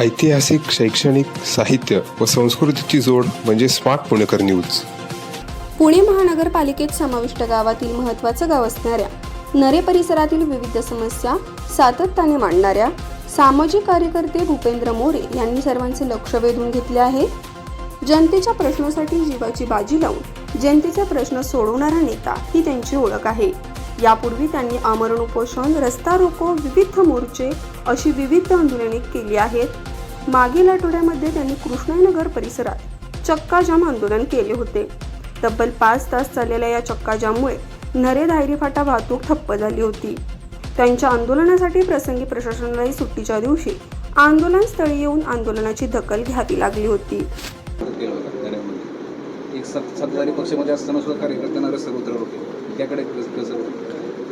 ऐतिहासिक शैक्षणिक साहित्य व संस्कृतीची जोड म्हणजे स्मार्ट पुणेकर न्यूज. पुणे महानगरपालिकेत समाविष्ट गावातील महत्त्वाचं गाव असणाऱ्या नरे परिसरातील विविध समस्या सातत्याने मांडणाऱ्या सामाजिक कार्यकर्ते भूपेंद्र मोरे यांनी सर्वांचे लक्ष वेधून घेतले आहे. जनतेच्या प्रश्नासाठी जीवाची बाजी लावून जनतेचे प्रश्न सोडवणारा नेता ही त्यांची ओळख आहे. यापूर्वी त्यांनी आमरण उपोषण रस्ता रोको विविध मोर्चे अशी विविध आंदोलने केली आहेत. मागील आठवड्यामध्ये त्यांनी कृष्णानगर परिसरात चक्काजाम आंदोलन केले होते. तब्बल पाच तास चाललेल्या या चक्काजाममुळे नरे धायरी फाटा वाहतूक ठप्प झाली होती. त्यांच्या आंदोलनासाठी प्रसंगी प्रशासनालाही सुट्टीच्या दिवशी आंदोलनस्थळी येऊन आंदोलनाची दखल घ्यावी लागली होती. एक सत्ताधारी पक्षामध्ये असताना सुद्धा कार्यकर्त्यांना रस्त्यावर उतरवलं होते. त्याकडे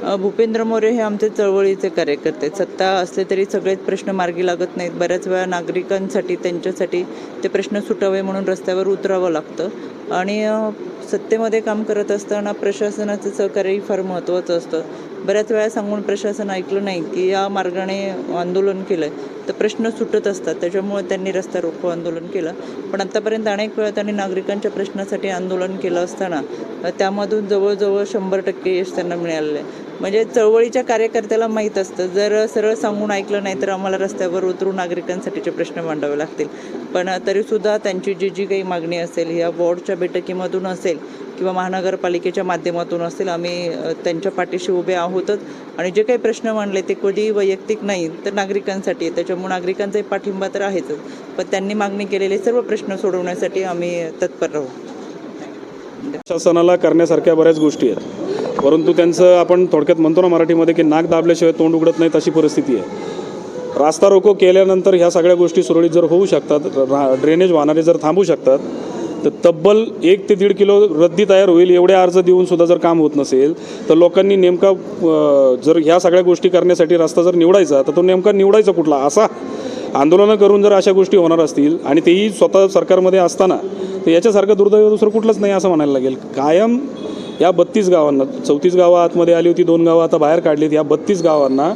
भूपेंद्र मोरे हे आमचे चळवळीचे कार्यकर्ते. सत्ता असले तरी सगळेच प्रश्न मार्गी लागत नाहीत. बऱ्याच वेळा नागरिकांसाठी त्यांच्यासाठी ते प्रश्न सुटावे म्हणून रस्त्यावर उतरावं लागतं. आणि सत्तेमध्ये काम करत असताना प्रशासनाचं सहकार्यही फार महत्त्वाचं असतं. बऱ्याच वेळा सांगून प्रशासन ऐकलं नाही की या मार्गाने आंदोलन केलं आहे तर प्रश्न सुटत असतात. त्याच्यामुळे त्यांनी रस्ता रोको आंदोलन केलं. पण आत्तापर्यंत अनेक वेळा त्यांनी नागरिकांच्या प्रश्नासाठी आंदोलन केलं असताना त्यामधून जवळजवळ शंभर टक्के यश त्यांना मिळालेलं आहे. म्हणजे चळवळीच्या कार्यकर्त्याला माहीत असतं. जर सरळ सांगून ऐकलं नाही तर आम्हाला रस्त्यावर उतरून नागरिकांसाठीचे प्रश्न मांडावे लागतील. पण तरीसुद्धा त्यांची जी जी काही मागणी असेल या वॉर्डच्या बैठकीमधून असेल किंवा महानगरपालिकेच्या माध्यमातून असतील आम्ही त्यांच्या पाठीशी उभे आहोतच. आणि जे काही प्रश्न मांडले ते कधी वैयक्तिक नाही तर नागरिकांसाठी आहे. त्याच्यामुळे नागरिकांचाही पाठिंबा तर आहेच. पण त्यांनी मागणी केलेले सर्व प्रश्न सोडवण्यासाठी आम्ही तत्पर राहू. शासनाला करण्यासारख्या बऱ्याच गोष्टी आहेत. परंतु त्यांचं आपण थोडक्यात म्हणतो ना मराठीमध्ये की नाक दाबल्याशिवाय तोंड उघडत नाही अशी परिस्थिती आहे. रास्ता रोको केल्यानंतर ह्या सगळ्या गोष्टी सुरळीत जर होऊ शकतात ड्रेनेज वाहणारे जर थांबू शकतात तर तब्बल एक ते दीड किलो रद्दी तयार होईल एवढे अर्ज देऊन सुद्धा जर काम होत नसेल तर लोकांनी नेमका जर ह्या सगळ्या गोष्टी करण्यासाठी रस्ता जर निवडायचा तर तो नेमका निवडायचा कुठला? असा आंदोलनं करून जर अशा गोष्टी होणार असतील आणि तेही स्वतः सरकारमध्ये असताना तर याच्यासारखं दुर्दैव दुसरं कुठलंच नाही असं म्हणायला लागेल. कायम या बत्तीस गावांना चौतीस गावं आतमध्ये आली होती दोन गावं आता बाहेर काढलीत या बत्तीस गावांना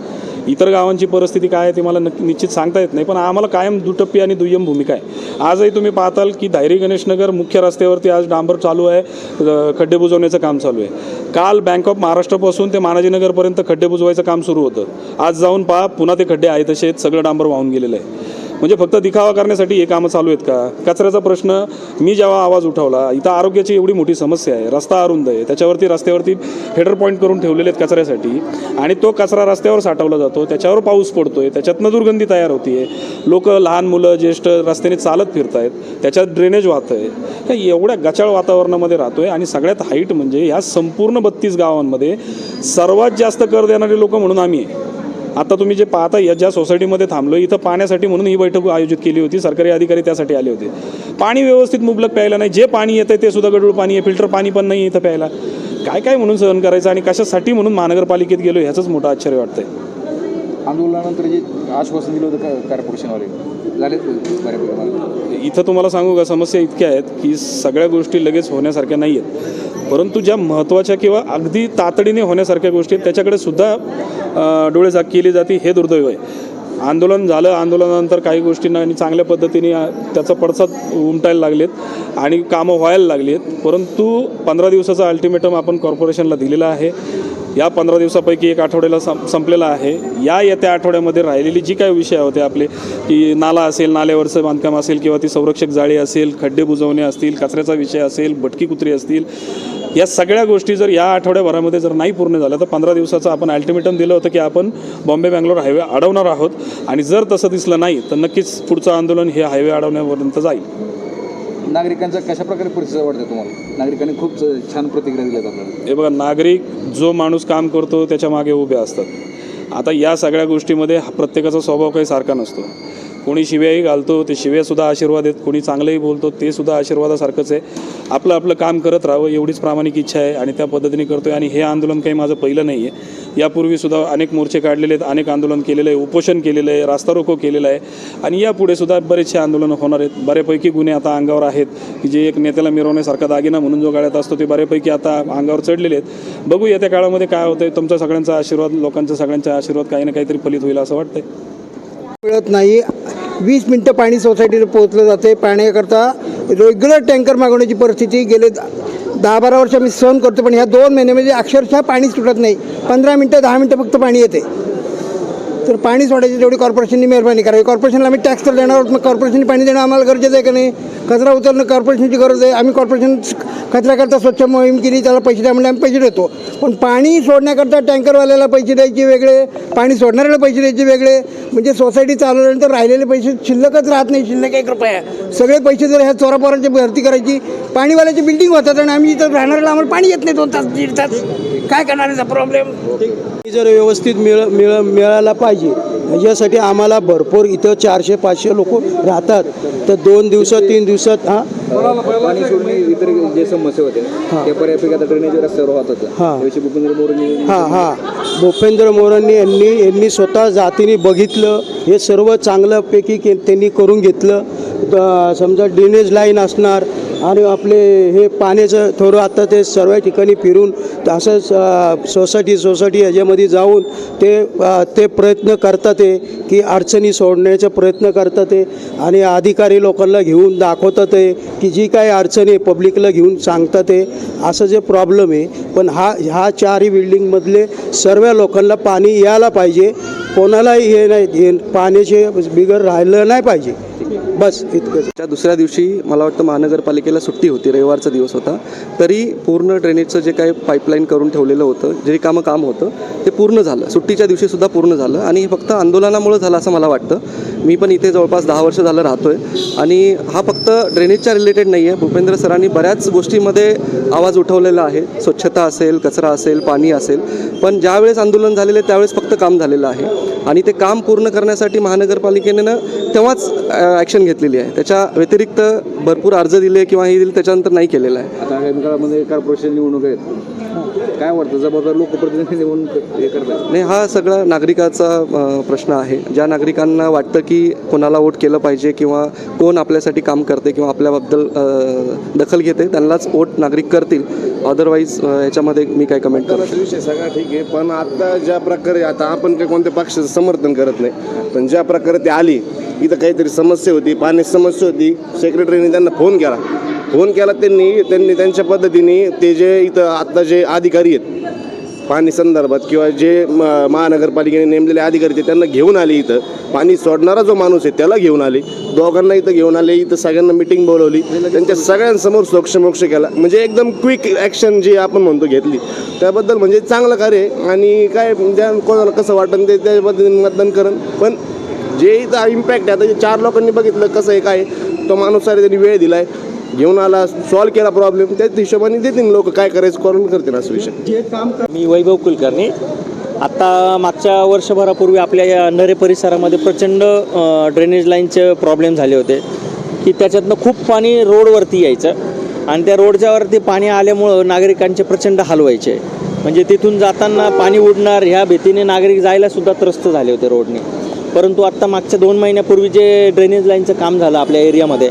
इतर गावांची परिस्थिती काय आहे ते मला नक्की निश्चित सांगता येत नाही पण आम्हाला कायम दुटप्पी आणि दुय्यम भूमिका आहे. आजही तुम्ही पाहताल की धायरी गणेशनगर मुख्य रस्त्यावरती आज डांबर चालू आहे खड्डे बुजवण्याचं काम चालू आहे. काल बँक ऑफ महाराष्ट्रापासून ते मानाजीनगरपर्यंत खड्डे बुजवायचं काम सुरू होतं. आज जाऊन पहा पुन्हा ते खड्डे आहे तसे सगळं डांबर वाहून गेलेलं आहे. म्हणजे फक्त दिखावा करण्यासाठी हे कामं चालू आहेत का? कचऱ्याचा प्रश्न मी जेव्हा आवाज उठवला इथं आरोग्याची एवढी मोठी समस्या आहे रस्ता अरुंद आहे त्याच्यावरती रस्त्यावरती हेडर पॉईंट करून ठेवलेले आहेत कचऱ्यासाठी आणि तो कचरा रस्त्यावर साठवला जातो त्याच्यावर पाऊस पडतोय त्याच्यातनं दुर्गंधी तयार होतीये. लोक लहान मुलं ज्येष्ठ रस्त्याने चालत फिरत आहेत त्याच्यात ड्रेनेज वाहत आहे ह्या एवढ्या गचाळ वातावरणामध्ये राहतोय आणि सगळ्यात हाईट म्हणजे ह्या संपूर्ण बत्तीस गावांमध्ये सर्वात जास्त कर देणारे लोक म्हणून आम्ही आहे. आता तुम्ही जे पाहता या ज्या सोसायटीमध्ये थांबलो इथं पाण्यासाठी म्हणून ही बैठक आयोजित केली होती. सरकारी अधिकारी त्यासाठी आले होते. पाणी व्यवस्थित मुबलक प्यायला नाही. जे पाणी येतं ते सुद्धा गडूळ पाणी आहे. फिल्टर पाणी पण नाही इथं प्यायला. काय काय म्हणून सहन करायचं आणि कशासाठी म्हणून महानगरपालिकेत गेलो ह्याचंच मोठं आश्चर्य वाटतंय. आंदोलनानंतर जे आश्वासन दिलं होतं कॉर्पोरेशनवाले झाले बऱ्यापैकी इथं तुम्हाला सांगू का समस्या इतक्या आहेत की सगळ्या गोष्टी लगेच होण्यासारख्या नाही आहेत. परंतु ज्या महत्त्वाच्या किंवा अगदी तातडीने होण्यासारख्या गोष्टी आहेत त्याच्याकडे सुद्धा डोळेझाक केली जाते हे दुर्दैव आहे. आंदोलन झालं. आंदोलनानंतर काही गोष्टींना आणि चांगल्या पद्धतीने त्याचा पडसाद उमटायला लागलेत आणि कामं व्हायला लागली आहेत परंतु पंधरा दिवसाचा अल्टिमेटम आपण कॉर्पोरेशनला दिलेला आहे. या पंधरा दिवसापैकी एक आठवड्याला सं संपलेला आहे. या येत्या आठवड्यामध्ये राहिलेली जी काही विषय होते आपले की नाला असेल नाल्यावरचं बांधकाम असेल किंवा ती संरक्षक जाळी असेल खड्डे बुजवणे असतील कचऱ्याचा विषय असेल भटकी कुत्री असतील या सगळ्या गोष्टी जर या आठवड्याभरामध्ये जर नाही पूर्ण झाल्या तर पंधरा दिवसाचं आपण अल्टिमेटम दिलं होतं की आपण बॉम्बे बँगलोर हायवे अडवणार आहोत. आणि जर तसं दिसलं नाही तर नक्कीच पुढचं आंदोलन हे हायवे अडवण्यापर्यंत जाईल. नागरिकांचा कशा प्रकारे परिस्थिती वाटते तुम्हाला? नागरिकांनी खूप छान प्रतिक्रिया दिल्यात आपल्याला. हे बघा नागरिक जो माणूस काम करतो त्याच्यामागे उभे असतात. आता या सगळ्या गोष्टीमध्ये प्रत्येकाचा स्वभाव काही सारखा नसतो. कोणी शिव्याही घालतो ते शिव्यासुद्धा आशीर्वाद आहेत. कोणी चांगलंही बोलतो ते सुद्धा आशीर्वादासारखंच आहे. आपलं आपलं काम करत राहावं एवढीच प्रामाणिक इच्छा आहे आणि त्या पद्धतीने करतो आहे आणि हे आंदोलन काही माझं पहिलं नाही आहे यापूर्वीसुद्धा अनेक मोर्चे काढलेले आहेत अनेक आंदोलन केलेलं आहे उपोषण केलेलं आहे रास्ता रोको केलेलं आहे. आणि यापुढे सुद्धा बरेचसे आंदोलनं होणार आहेत. बऱ्यापैकी गुन्हे आता अंगावर आहेत. की जे एक नेत्याला मिरवण्यासारखा दागिना म्हणून जो गाड्यात असतो ते बऱ्यापैकी आता अंगावर चढलेले आहेत. बघू येत्या काळामध्ये काय होतं आहे तुमचा सगळ्यांचा आशीर्वाद लोकांचा सगळ्यांचा आशीर्वाद काही ना काहीतरी फलित होईल असं वाटतंय. मिळत नाही. वीस मिनटं पाणी सोसायटीला पोहोचलं जाते. पाण्याकरता रेग्युलर टँकर मागवण्याची परिस्थिती गेले द- दहा बारा वर्ष मी सहन करतो पण ह्या दोन महिन्यामध्ये म्हणजे अक्षरशः पाणी सुटत नाही. पंधरा मिनटं दहा मिनटं फक्त पाणी येते. तर पाणी सोडायची तेवढी कॉर्पोरेशननी मेहरबानी करावी. कॉर्पोरेशनला आम्ही टॅक्स तर देणार आहोत मग कॉर्पोरेशनने पाणी देणं आम्हाला गरजेचं आहे का नाही? कचरा उचलणं कॉर्पोरेशनची गरज आहे. आम्ही कॉर्पोरेशन कचऱ्याकरता स्वच्छ मोहीम केली त्याला पैसे द्या म्हणजे आम्ही पैसे देतो. पण पाणी सोडण्याकरता टँकरवाल्याला पैसे द्यायचे वेगळे पाणी सोडणाऱ्याला पैसे द्यायचे वेगळे. म्हणजे सोसायटी चालवल्यानंतर राहिलेले पैसे शिल्लकच राहत नाही शिल्लक एक रुपया. सगळे पैसे जर ह्या चोरापोरांची भरती करायची पाणीवाल्याची बिल्डिंग होतात आणि आम्ही इथं राहणाऱ्याला आम्हाला पाणी येत नाही दोन तास दीड तास. काय करणार याचा प्रॉब्लेम जर व्यवस्थित मिळ मिळ मिळायला पाहिजे यासाठी आम्हाला भरपूर इथं चारशे पाचशे लोक राहतात. तर दोन दिवसात तीन दिवसात हां? पाणी सोडणे इतर जे समस्या होत्या त्या बऱ्यापैकी आता ड्रेनेज रस्त्यावर होत हां. भूपेंद्र मोरे हां हां. भूपेंद्र मोरांनी यांनी यांनी स्वतः जातीने बघितलं हे सर्व चांगल्यापैकी के त्यांनी करून घेतलं. समजा ड्रेनेज लाईन असणार आणि आपले हे पाण्याचं थोडं आता ते सर्व ठिकाणी फिरून असंच सोसायटी सोसायटी याच्यामध्ये जाऊन ते ते प्रयत्न करतात ते की अडचणी सोडण्याचा प्रयत्न करतात ते. आणि अधिकारी लोकांना घेऊन दाखवतात ते की जी काय अडचणी आहे पब्लिकला घेऊन सांगतात ते. असं जे प्रॉब्लेम आहे पण हा ह्या चारही बिल्डिंगमधले सर्व लोकांना पाणी यायला पाहिजे. कोणालाही हे नाही पाण्याचे बिगर राहिलं नाही पाहिजे. बस इतकंच. त्या दुसऱ्या दिवशी मला वाटतं महानगरपालिकेला सुट्टी होती रविवारचा दिवस होता तरी पूर्ण ड्रेनेजचं जे काही पाईपलाईन करून ठेवलेलं होतं जे कामं काम होतं ते पूर्ण झालं. सुट्टीच्या दिवशीसुद्धा पूर्ण झालं आणि हे फक्त आंदोलनामुळं झालं असं मला वाटतं. मी पण इथे जवळपास दहा वर्ष झालं राहतो आहे आणि हा फक्त ड्रेनेजच्या रिलेटेड नाही आहे भूपेंद्र सरांनी बऱ्याच गोष्टीमध्ये आवाज उठवलेला आहे. स्वच्छता असेल कचरा असेल पाणी असेल पण ज्यावेळेस आंदोलन झालेलं आहे त्यावेळेस फक्त काम झालेलं आहे. आणि ते काम पूर्ण करण्यासाठी महानगरपालिकेनं तेव्हाच ॲक्शन घेतलेली आहे. त्याच्या व्यतिरिक्त भरपूर अर्ज दिले किंवा हे दिले त्याच्यानंतर नाही केलेलं आहे. आता आगामी काळामध्ये कॉर्पोरेशन निवडणूक आहेत. काय वाटतं? जबाबदार लोकप्रतिनिधी निवडून हे करतात नाही हा सगळा नागरिकाचा प्रश्न आहे. ज्या नागरिकांना वाटतं की कोणाला वोट केलं पाहिजे किंवा कोण आपल्यासाठी काम करते किंवा आपल्याबद्दल दखल घेते त्यांनाच वोट नागरिक करतील. अदरवाईज याच्यामध्ये मी काय कमेंट करू करायचा विषय सगळा ठीक आहे पण आता ज्या प्रकारे आता आपण काही कोणत्या पक्षाचं समर्थन करत नाही पण ज्या प्रकारे ती आली इथं काहीतरी समस्या होती पाण्याची समस्या होती. सेक्रेटरीने त्यांना फोन केला. फोन केला त्यांनी त्यांनी त्यांच्या पद्धतीने ते जे इथं आत्ता जे अधिकारी आहेत पाणी संदर्भात किंवा जे म- महानगरपालिकेने नेमलेले अधिकारी ते त्यांना घेऊन आले इथं. पाणी सोडणारा जो माणूस आहे त्याला घेऊन आले. दोघांना इथं घेऊन आले इथं सगळ्यांना मिटिंग बोलवली. त्यांच्या सगळ्यांसमोर सोक्षमोक्ष केला. म्हणजे एकदम क्विक ॲक्शन जी आपण म्हणतो घेतली. त्याबद्दल म्हणजे चांगलं कार्य आणि काय ज्या कोणाला कसं वाटन ते त्या पद्धतीने मतदान करण. पण जे इथं इम्पॅक्ट आहे आता जे चार लोकांनी बघितलं कसं आहे काय आहे, तो माणूस सारे त्यांनी वेळ दिलाय. घेऊन आला सॉल्व्ह केला प्रॉब्लेम त्याच हिशोबाने देतील लोक काय करायचं करून करतील असं विषय. मी वैभव कुलकर्णी. आत्ता मागच्या वर्षभरापूर्वी आपल्या या नरे परिसरामध्ये प्रचंड ड्रेनेज लाईनचे प्रॉब्लेम झाले होते. की त्याच्यातनं खूप पाणी रोडवरती यायचं आणि त्या रोडच्यावरती पाणी आल्यामुळं नागरिकांचे प्रचंड हाल व्हायचे. म्हणजे तिथून जाताना पाणी उडणार ह्या भीतीने नागरिक जायला सुद्धा त्रस्त झाले होते रोडने परंतु आत्ता मागच्या दोन महिन्यापूर्वी जे ड्रेनेज लाईनचं काम झालं आपल्या एरियामध्ये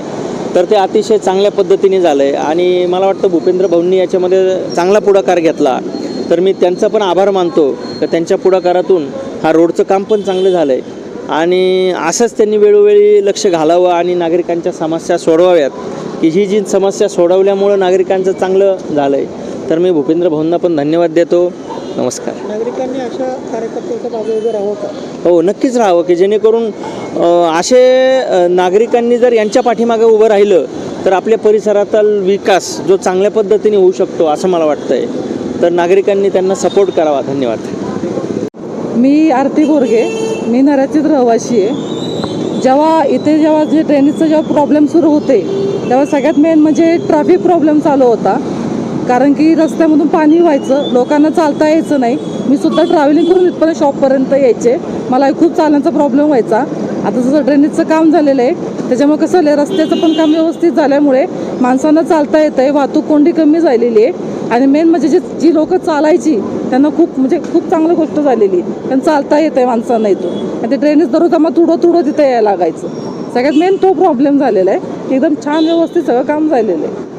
तर ते अतिशय चांगल्या पद्धतीने झालं आहे आणि मला वाटतं भूपेंद्र भाऊंनी याच्यामध्ये चांगला पुढाकार घेतला. तर मी त्यांचा पण आभार मानतो. तर त्यांच्या पुढाकारातून हा रोडचं काम पण चांगलं झालं आहे आणि असंच त्यांनी वेळोवेळी लक्ष घालावं आणि नागरिकांच्या समस्या सोडवाव्यात की ही जी समस्या सोडवल्यामुळं नागरिकांचं चांगलं झालं आहे तर मी भूपेंद्र भाऊंना पण धन्यवाद देतो. नमस्कार. नागरिकांनी अशा कार्यकर्त्यांच्या मागे उभं राहावं का? हो नक्कीच राहावं की जेणेकरून असे नागरिकांनी जर यांच्या पाठीमागे उभं राहिलं तर आपल्या परिसरातील विकास जो चांगल्या पद्धतीने होऊ शकतो असं मला वाटतं आहे तर नागरिकांनी त्यांना सपोर्ट करावा. धन्यवाद. मी आरती गोरगे मी नराचीत रहिवाशी आहे. जेव्हा इथे जेव्हा जे ट्रेनीचं जेव्हा प्रॉब्लेम सुरू होते तेव्हा सगळ्यात मेन म्हणजे ट्रॅफिक प्रॉब्लेम चालू होता. कारण की रस्त्यामधून पाणी व्हायचं लोकांना चालता यायचं नाही. मी सुद्धा ट्रॅव्हलिंग करून इथपर्यंत शॉपपर्यंत यायचे. मला खूप चालण्याचा प्रॉब्लेम व्हायचा. आता जसं ड्रेनेजचं काम झालेलं आहे त्याच्यामुळे कसं झालं रस्त्याचं पण काम व्यवस्थित झाल्यामुळे माणसांना चालता येतं आहे वाहतूक कोंडी कमी झालेली आहे. आणि मेन म्हणजे जे जी लोकं चालायची त्यांना खूप म्हणजे खूप चांगली गोष्ट झालेली आहे. त्यांना चालता येत आहे माणसांना इथून. आणि ते ड्रेनेज दररोज आम्हाला तुडं तुडं तिथे यायला लागायचं. सगळ्यात मेन तो प्रॉब्लेम झालेला आहे. एकदम छान व्यवस्थित सगळं काम झालेलं आहे.